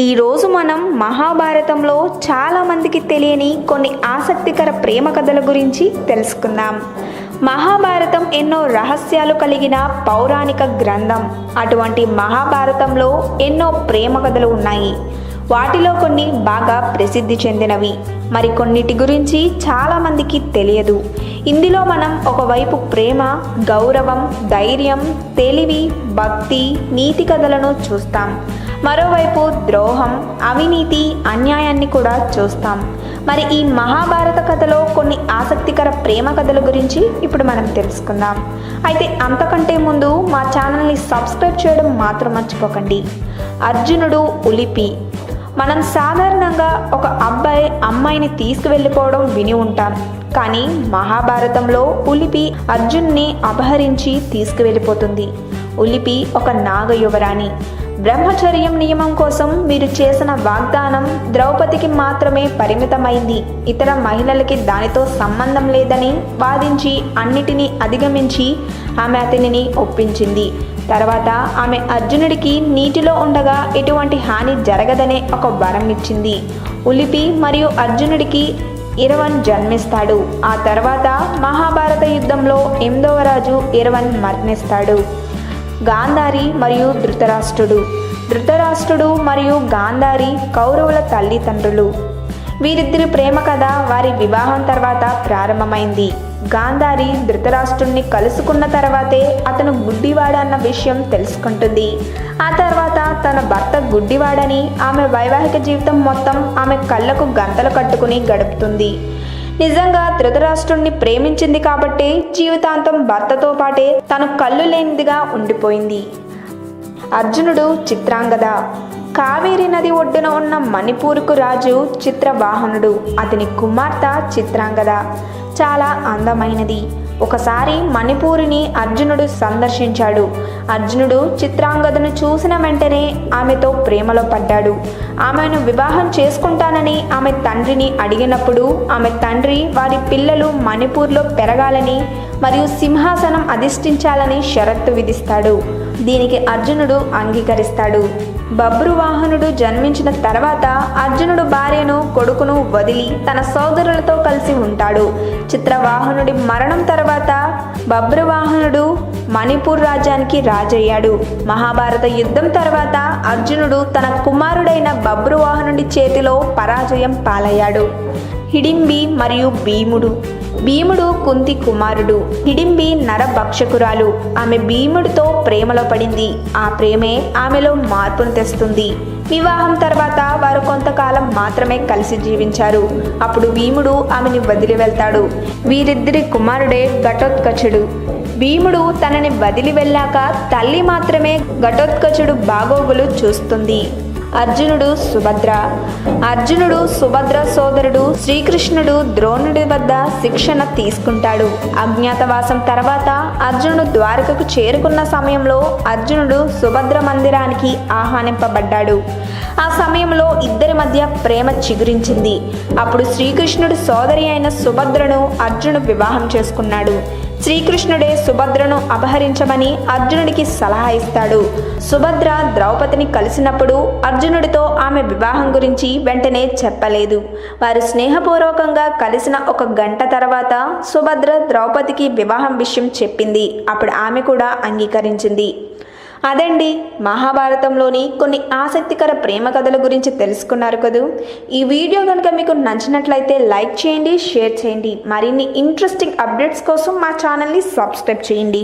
ఈరోజు మనం మహాభారతంలో చాలామందికి తెలియని కొన్ని ఆసక్తికర ప్రేమ కథల గురించి తెలుసుకుందాం. మహాభారతం ఎన్నో రహస్యాలు కలిగిన పౌరాణిక గ్రంథం. అటువంటి మహాభారతంలో ఎన్నో ప్రేమ కథలు ఉన్నాయి. వాటిలో కొన్ని బాగా ప్రసిద్ధి చెందినవి. మరికొన్నిటి గురించి చాలామందికి తెలియదు. ఇందులో మనం ఒకవైపు ప్రేమ గౌరవం ధైర్యం తెలివి భక్తి నీతి కథలను చూస్తాం. మరోవైపు ద్రోహం అవినీతి అన్యాయాన్ని కూడా చూస్తాం. మరి ఈ మహాభారత కథలో కొన్ని ఆసక్తికర ప్రేమ కథల గురించి ఇప్పుడు మనం తెలుసుకుందాం. అయితే అంతకంటే ముందు మా ఛానల్ని సబ్స్క్రైబ్ చేయడం మాత్రం మర్చిపోకండి. అర్జునుడు ఉలిపి. మనం సాధారణంగా ఒక అబ్బాయి అమ్మాయిని తీసుకువెళ్ళిపోవడం విని ఉంటాం. కానీ మహాభారతంలో ఉలిపి అర్జున్ని అపహరించి తీసుకువెళ్ళిపోతుంది. ఉలిపి ఒక నాగ యువరాణి. బ్రహ్మచర్యం నియమం కోసం మీరు చేసిన వాగ్దానం ద్రౌపదికి మాత్రమే పరిమితమైంది. ఇతర మహిళలకి దానితో సంబంధం లేదని వాదించి అన్నిటినీ అధిగమించి ఆమె అతనిని ఒప్పించింది. తర్వాత ఆమె అర్జునుడికి నీటిలో ఉండగా ఎటువంటి హాని జరగదనే ఒక వరం ఇచ్చింది. ఉలిపి మరియు అర్జునుడికి ఇరవన్ జన్మిస్తాడు. ఆ తర్వాత మహాభారత యుద్ధంలో ఎనిమిదవ రాజు ఇరవన్ మరణిస్తాడు. గాంధారి మరియు ధృతరాష్ట్రుడు. ధృతరాష్ట్రుడు మరియు గాంధారి కౌరవుల తల్లిదండ్రులు. వీరిద్దరి ప్రేమ కథ వారి వివాహం తర్వాత ప్రారంభమైంది. గాంధారి ధృతరాష్ట్రుణ్ణి కలుసుకున్న తర్వాతే అతను గుడ్డివాడన్న విషయం తెలుసుకుంటుంది. ఆ తర్వాత తన భర్త గుడ్డివాడని ఆమె వైవాహిక జీవితం మొత్తం ఆమె కళ్ళకు గంతలు కట్టుకుని గడుపుతుంది. నిజంగా ధృతరాష్ట్రుణ్ణి ప్రేమించింది కాబట్టి జీవితాంతం భర్తతో పాటే తను కళ్ళు లేనిదిగా ఉండిపోయింది. అర్జునుడు చిత్రాంగద కావేరి నది ఒడ్డున ఉన్న మణిపూర్కు రాజు చిత్రవాహనుడు. అతని కుమార్తె చిత్రాంగద. చాలా అందమైనది. ఒకసారి మణిపూరిని అర్జునుడు సందర్శించాడు. అర్జునుడు చిత్రాంగదను చూసిన వెంటనే ఆమెతో ప్రేమలో పడ్డాడు. ఆమెను వివాహం చేసుకుంటానని ఆమె తండ్రిని అడిగినప్పుడు ఆమె తండ్రి వారి పిల్లలు మణిపూర్లో పెరగాలని మరియు సింహాసనం అధిష్ఠించాలని షరత్తు విధిస్తాడు. దీనికి అర్జునుడు అంగీకరిస్తాడు. బబ్రువాహనుడు జన్మించిన తర్వాత అర్జునుడు భార్యను కొడుకును వదిలి తన సోదరులతో కలిసి ఉంటాడు. చిత్రవాహనుడి మరణం తర్వాత బబ్రువాహనుడు మణిపూర్ రాజ్యానికి రాజయ్యాడు. మహాభారత యుద్ధం తర్వాత అర్జునుడు తన కుమారుడైన బబ్రువాహనుడి చేతిలో పరాజయం పాలయ్యాడు. హిడింబి మరియు భీముడు. భీముడు కుంతి కుమారుడు. హిడింబి నరభక్షకురాలు. ఆమె భీముడితో ప్రేమలో పడింది. ఆ ప్రేమే ఆమెలో మార్పును తెస్తుంది. వివాహం తర్వాత వారు కొంతకాలం మాత్రమే కలిసి జీవించారు. అప్పుడు భీముడు ఆమెని వదిలి వెళ్తాడు. వీరిద్దరి కుమారుడే ఘటోత్కచుడు. భీముడు తనని వదిలి వెళ్ళాక తల్లి మాత్రమే ఘటోత్కచుడు బాగోగులు చూస్తుంది. అర్జునుడు సుభద్ర. అర్జునుడు సుభద్ర సోదరుడు శ్రీకృష్ణుడు ద్రోణుడి వద్ద శిక్షణ తీసుకుంటాడు. అజ్ఞాతవాసం తర్వాత అర్జునుడు ద్వారకకు చేరుకున్న సమయంలో అర్జునుడు సుభద్ర మందిరానికి ఆహ్వానింపబడ్డాడు. ఆ సమయంలో ఇద్దరి మధ్య ప్రేమ చిగురించింది. అప్పుడు శ్రీకృష్ణుడు సోదరి అయిన సుభద్రను అర్జునుడు వివాహం చేసుకున్నాడు. శ్రీకృష్ణుడే సుభద్రను అపహరించమని అర్జునుడికి సలహా ఇస్తాడు. సుభద్ర ద్రౌపదిని కలిసినప్పుడు అర్జునుడితో ఆమె వివాహం గురించి వెంటనే చెప్పలేదు. వారు స్నేహపూర్వకంగా కలిసిన ఒక గంట తర్వాత సుభద్ర ద్రౌపదికి వివాహం విషయం చెప్పింది. అప్పుడు ఆమె కూడా అంగీకరించింది. అదండి మహాభారతంలోని కొన్ని ఆసక్తికర ప్రేమ కథల గురించి తెలుసుకున్నారు కదూ? ఈ వీడియో కనుక మీకు నచ్చినట్లయితే లైక్ చేయండి షేర్ చేయండి. మరిన్ని ఇంట్రెస్టింగ్ అప్డేట్స్ కోసం మా ఛానల్ని సబ్స్క్రైబ్ చేయండి.